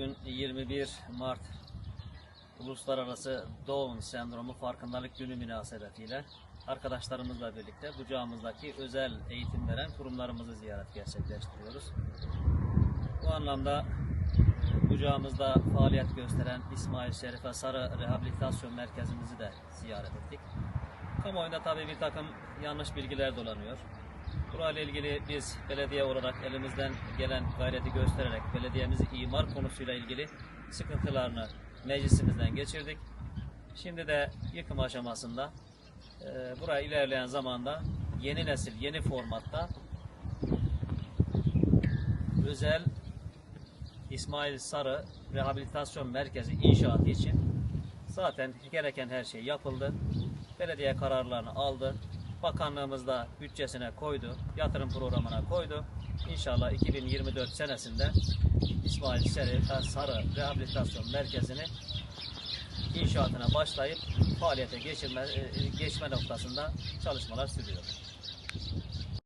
bugün 21 Mart Uluslararası Down Sendromu Farkındalık Günü münasebetiyle arkadaşlarımızla birlikte kucağımızdaki özel eğitim veren kurumlarımızı ziyaret gerçekleştiriyoruz. Bu anlamda kucağımızda faaliyet gösteren İsmail Şerife Sarı Rehabilitasyon Merkezimizi de ziyaret ettik. Kamuoyunda tabii bir takım yanlış bilgiler dolanıyor. Burayla ilgili biz belediye olarak elimizden gelen gayreti göstererek belediyemizi imar konusuyla ilgili sıkıntılarını meclisimizden geçirdik. Şimdi de yıkım aşamasında e, buraya ilerleyen zamanda yeni nesil, yeni formatta özel İsmail Sarı Rehabilitasyon Merkezi inşaatı için zaten gereken her şey yapıldı. Belediye kararlarını aldı. Bakanlığımız da bütçesine koydu. Yatırım programına koydu. İnşallah 2024 senesinde İsmail Sarı, Sarı Rehabilitasyon Merkezi'ni inşaatına başlayıp faaliyete geçirme, e, geçme noktasında çalışmalar sürüyor.